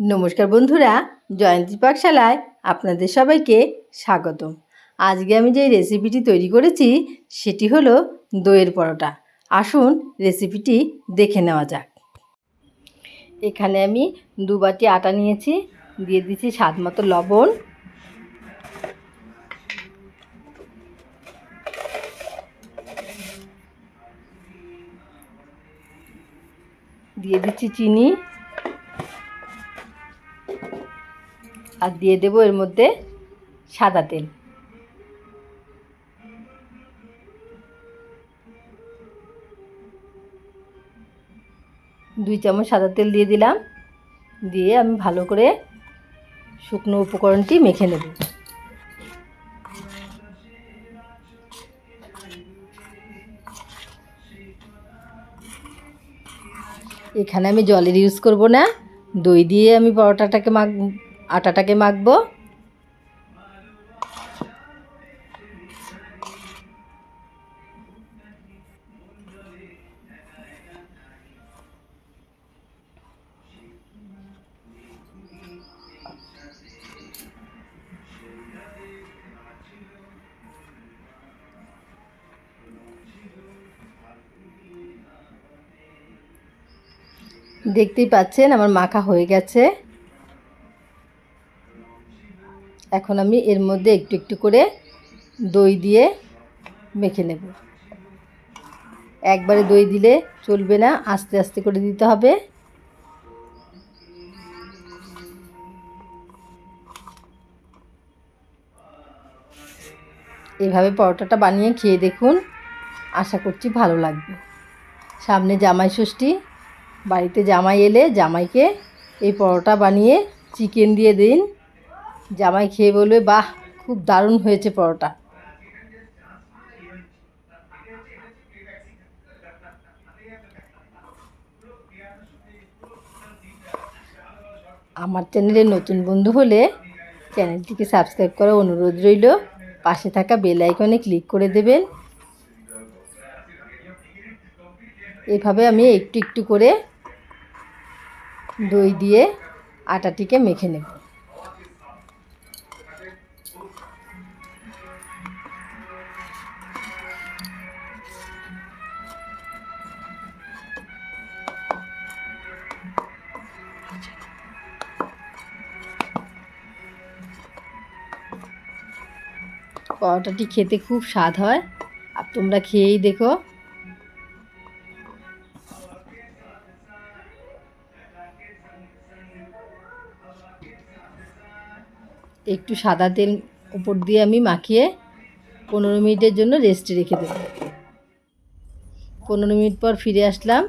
নমস্কার বন্ধুরা, জয়ন্তী পাকশালায় আপনাদের সবাইকে স্বাগতম। আজকে আমি যে রেসিপিটি তৈরি করেছি, সেটি হলো দইয়ের পরোটা। আসুন রেসিপিটি দেখে নেওয়া যাক। এখানে আমি দু বাটি আটা নিয়েছি, দিয়ে দিচ্ছি স্বাদ মতো লবণ। দিয়ে দিচ্ছি চিনি। আর দিয়ে দেবো এর মধ্যে সাদা তেল। দুই চামচ সাদা তেল দিয়ে দিলাম। দিয়ে আমি ভালো করে শুকনো উপকরণটি মেখে নেব। এখানে আমি জলের ইউজ করব না। দই দিয়ে আমি পরোটাটাকে মাখ আটাটাকে মাখবো। দেখতেই পাচ্ছেন আমার মাখা হয়ে গেছে। এখন আমি এর মধ্যে একটু একটু করে দই দিয়ে মেখে নেব। একবারে দই দিলে চলবে না, আস্তে আস্তে করে দিতে হবে। এভাবে পরোটাটা বানিয়ে খেয়ে দেখুন, আশা করছি ভালো লাগবে। সামনে জামাই ষষ্ঠী, বাড়িতে জামাই এলে জামাইকে এই পরোটা বানিয়ে চিকেন দিয়ে দিন। জামাই খেয়ে বলবে, বাহ, খুব দারুণ হয়েছে পরোটা। আমার চ্যানেলে নতুন বন্ধু হলে চ্যানেলটিকে সাবস্ক্রাইব করার অনুরোধ রইল। পাশে থাকা বেল আইকনে ক্লিক করে দেবেন। এভাবে আমি একটু একটু করে দই দিয়ে আটাটিকে মেখে নেব। পরোটাটি খেতে খুব স্বাদ হয়। আর তোমরা খেয়েই দেখো। একটু সাদা তেল উপর দিয়ে আমি মাখিয়ে পনেরো মিনিটের জন্য রেস্টে রেখে দেব। পনেরো মিনিট পর ফিরে আসলাম।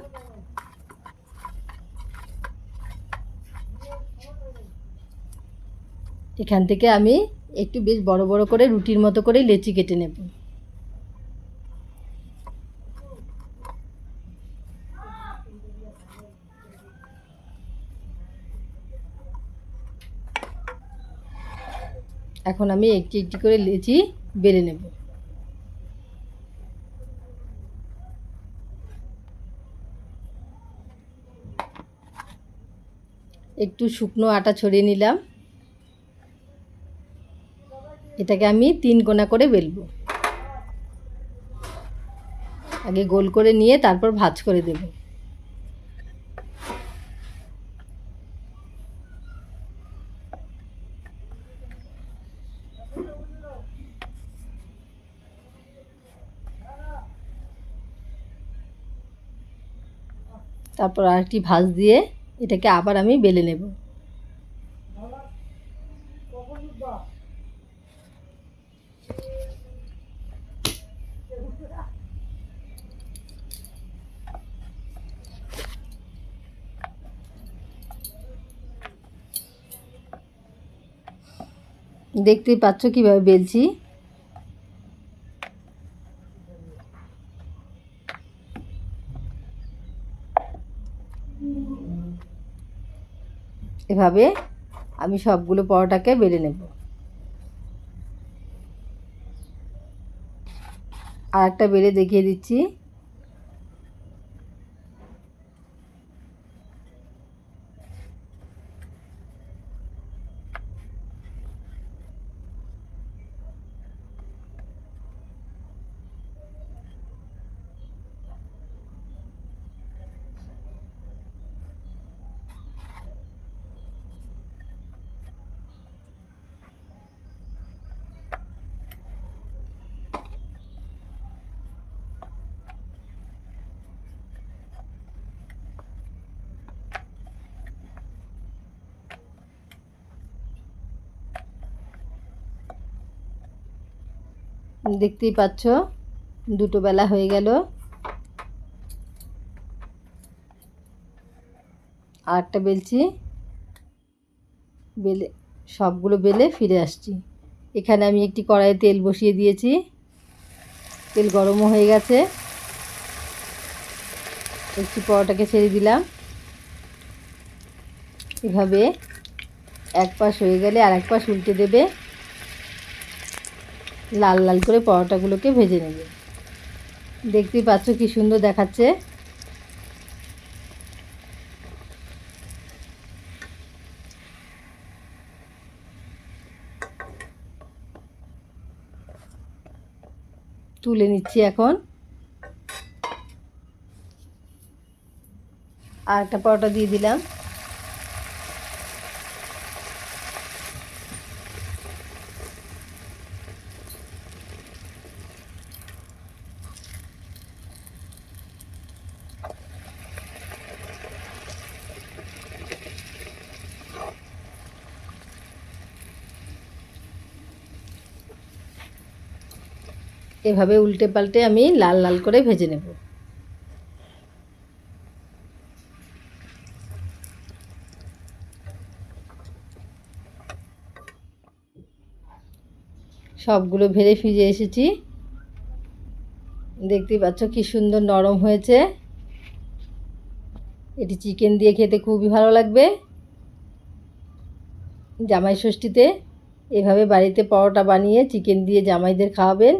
এখান থেকে আমি একটু বেশ বড় বড় করে রুটির মতো করে লেচি কেটে নেব। এখন আমি একটি একটি করে লেচি বেলে নেব। একটু শুকনো আটা ছড়িয়ে নিলাম। এটাকে আমি তিন কোনা করে বেলবো। আগে গোল করে নিয়ে তারপর ভাজ করে দেব। তারপর আরেকটি ভাজ দিয়ে এটাকে আবার আমি বেলে নেব। দেখতেই পাচ্ছ কীভাবে বেলছি? এভাবে আমি সবগুলো পরোটাকে বেলে নেব। আর একটা বেলে দেখিয়ে দিচ্ছি। দেখতেই পাচ্ছ, দুটো বেলা হয়ে গেল। আর একটা বেলছি। বেলে, সবগুলো বেলে ফিরে আসছি। এখানে আমি একটি কড়াইয়ে তেল বসিয়ে দিয়েছি। তেল গরমও হয়ে গেছে। একটি পরোটাকে ছেড়ে দিলাম। এভাবে এক পাশ হয়ে গেলে আর এক পাশ উল্টে দেবে। লাল লাল করে পরোটাগুলোকে ভেজে নেবে। দেখতেই পাচ্ছ কি সুন্দর দেখাচ্ছে। তুলে নিচ্ছি এখন। আর একটা পরোটা দিয়ে দিলাম। এভাবে উল্টে পাল্টে আমি লাল লাল করে ভেজে নেব। সবগুলো ভেজে ফিরে এসেছি। দেখতেই পাচ্ছ কি সুন্দর নরম হয়েছে। এটি চিকেন দিয়ে খেতে খুবই ভালো লাগবে। জামাই ষষ্ঠীতে এভাবে বাড়িতে পরোটা বানিয়ে চিকেন দিয়ে জামাইদের খাওয়াবেন।